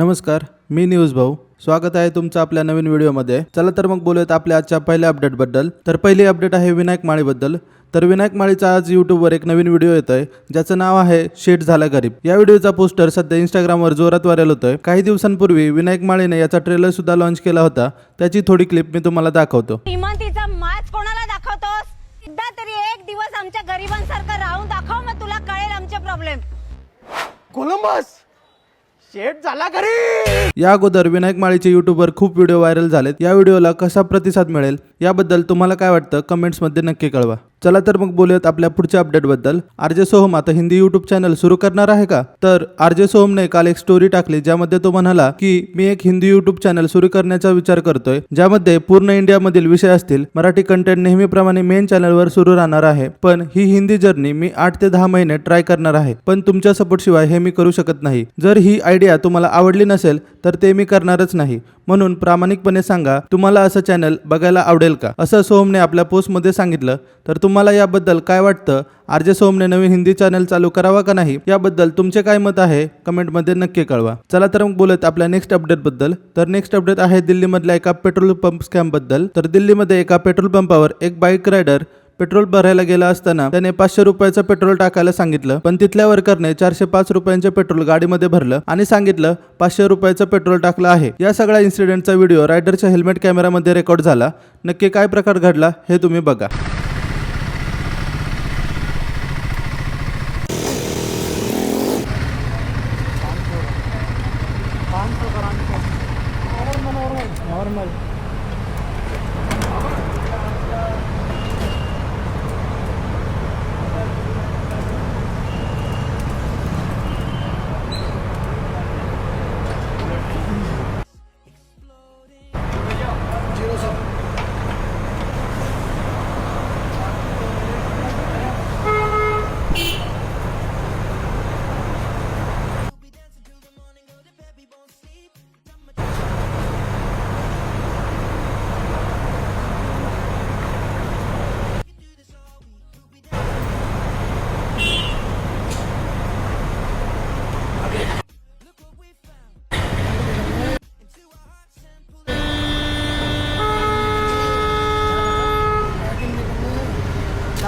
नमस्कार मी न्यूज भाऊ. स्वागत आहे तुमचं आपल्या नवीन व्हिडिओमध्ये. चला तर मग बोलूयात आपल्या आजच्या पहिल्या अपडेटबद्दल. तर पहिली अपडेट आहे विनायक माळीबद्दल. तर विनायक माळीचा आज यूट्यूबवर एक नवीन व्हिडिओ येत आहे ज्याचं नाव आहे शेट झाला गरीब. या व्हिडिओचा पोस्टर सध्या इंस्टाग्रामवर जोरात व्हायरल होतोय. काही दिवसांपूर्वी विनायक माळीने याचा ट्रेलर सुद्धा लॉन्च केला होता. त्याची थोडी क्लिप मी तुम्हाला दाखवतो. श्रीमंतीचा माच कोणाला दाखवतोस? एकदा तरी एक दिवस आमच्या गरिबांसारखं राहून दाखव मग तुला कळेल आमचे प्रॉब्लेम कोलंबस! शेट झाला घरी! या अगोदर विनायक माळीचे यूट्यूबवर खूप व्हिडिओ व्हायरल झालेत. या व्हिडिओला कसा प्रतिसाद मिळेल? याबद्दल तुम्हाला काय वाटतं? कमेंट्समध्ये नक्की कळवा. चला तर मग बोलूयात आपल्या पुढच्या अपडेटबद्दल आर जे सोहम आता हिंदी यूट्यूब चॅनल सुरू करणार आहे का? तर आर जे सोहमने काल एक स्टोरी टाकली ज्यामध्ये तो म्हणाला की मी एक हिंदी यूट्यूब चॅनल सुरू करण्याचा विचार करतोय ज्यामध्ये पूर्ण इंडियामधील विषय असतील मराठी कंटेंट नेहमीप्रमाणे मेन चॅनलवर सुरू राहणार आहे पण ही हिंदी जर्नी मी आठ ते दहा महिने ट्राय करणार आहे पण तुमच्या सपोर्ट शिवाय हे मी करू शकत नाही. जर ही आयडिया तुम्हाला आवडली नसेल तर ते मी करणारच नाही. म्हणून प्रामाणिकपणे सांगा तुम्हाला असं चॅनल बघायला आवडेल का? असं सोहमने आपल्या पोस्टमध्ये सांगितलं. तर तुम्हाला याबद्दल काय वाटतं? आर जे सोहमने नवीन हिंदी चॅनल चालू करावा का नाही? याबद्दल तुमचे काय मत आहे? कमेंटमध्ये नक्की कळवा. चला तर मग बोलत आपल्या नेक्स्ट अपडेटबद्दल तर नेक्स्ट अपडेट आहे दिल्लीमधल्या एका पेट्रोल पंप स्कॅमबद्दल तर दिल्लीमध्ये एका पेट्रोल पंपावर एक बाईक रायडर पेट्रोल भरायला गेला असताना त्याने पाचशे रुपयाचं पेट्रोल टाकायला सांगितलं. पण तिथल्या वर्करने चारशे पाच रुपयांचे पेट्रोल गाडीमध्ये भरलं आणि सांगितलं पाचशे रुपयाचं पेट्रोल टाकलं आहे. या सगळ्या इन्सिडेंटचा व्हिडिओ रायडरच्या हेल्मेट कॅमेरामध्ये रेकॉर्ड झाला. नक्की काय प्रकार घडला हे तुम्ही बघा.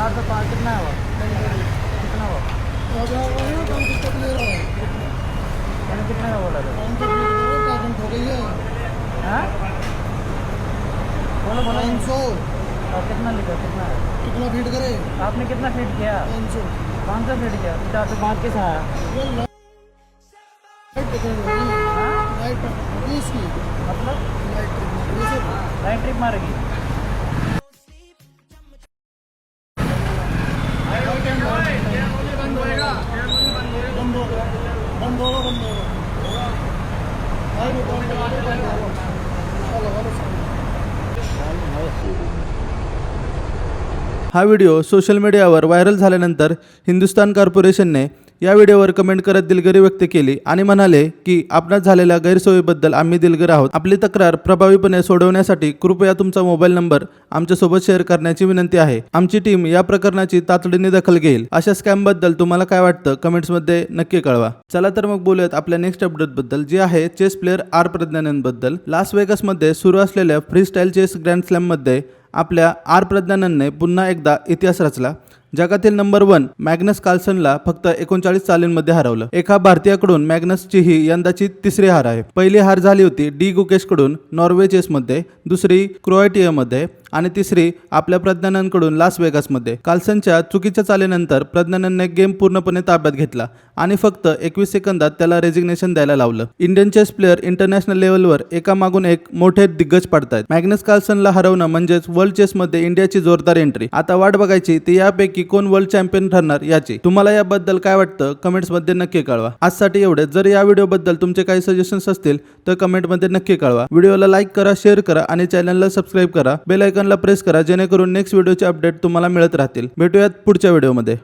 चार सौ पाँच कितना हुआ? कितना हुआ? कितना बोला था हाँ? बोलो बोलो। तीन सौ और कितना लिखा कितना? कितना फीट करे आपने कितना फीट किया? पाँच सौ फीट किया? चार सौ पाँच कैसा आया? हाँ? मतलब? लाइट ट्रिप मारेगी। हा व्हिडिओ सोशल मीडियावर व्हायरल झाल्यानंतर हिंदुस्तान कॉर्पोरेशनने या व्हिडिओवर कमेंट करत दिलगिरी व्यक्त केली आणि म्हणाले की आपणास झालेल्या गैरसोयीबद्दल आम्ही दिलगीर आहोत. आपली तक्रार प्रभावीपणे सोडवण्यासाठी कृपया तुमचा मोबाईल नंबर आमच्यासोबत शेअर करण्याची विनंती आहे. आमची टीम या प्रकरणाची तातडीने दखल घेईल. अशा स्कॅमबद्दल तुम्हाला काय वाटतं? कमेंट्समध्ये नक्की कळवा. चला तर मग बोलूयात आपल्या नेक्स्ट अपडेटबद्दल जे आहे चेस प्लेअर आर प्रज्ञानंदबद्दल लास वेगसमध्ये सुरू असलेल्या फ्री स्टाईल चेस ग्रँड स्लॅममध्ये आपल्या आर प्रज्ञानंदने पुन्हा एकदा इतिहास रचला जगातील नंबर वन मॅग्नस कार्लसनला फक्त एकोणचाळीस चालींमध्ये हरवलं. एका भारतीयाकडून मॅग्नसची ही यंदाची तिसरी हार आहे. पहिली हार झाली होती डी गुकेशकडून नॉर्वे चेसमध्ये दुसरी क्रोएटियामध्ये आणि तिसरी आपल्या प्रज्ञानांकडून लास वेगासमध्ये काल्सनच्या चुकीच्या चालीनंतर प्रज्ञानंदने गेम पूर्णपणे ताब्यात घेतला आणि फक्त एकवीस सेकंदात त्याला रेजिग्नेशन द्यायला लावलं. इंडियन चेस प्लेअर इंटरनॅशनल लेवलवर एका मागून एक मोठे दिग्गज पडतायत. मॅग्नस कार्लसनला हरवणं म्हणजेच वर्ल्ड चेसमध्ये इंडियाची जोरदार एंट्री आता वाट बघायची ती यापैकी कोण वर्ल्ड चॅम्पियन ठरणार याची. तुम्हाला याबद्दल काय वाटतं? कमेंट्समध्ये नक्की कळवा. आजसाठी एवढे. जर या व्हिडिओबद्दल तुमचे काही सजेशन्स असतील तर कमेंटमध्ये नक्की कळवा. व्हिडिओला लाईक करा शेअर करा आणि चॅनलला सबस्क्राईब करा. बेलायकन आयकॉनला प्रेस करा जेणेकरून नेक्स्ट व्हिडिओचे अपडेट तुम्हाला मिळत राहतील. भेटूयात पुढच्या व्हिडिओमध्ये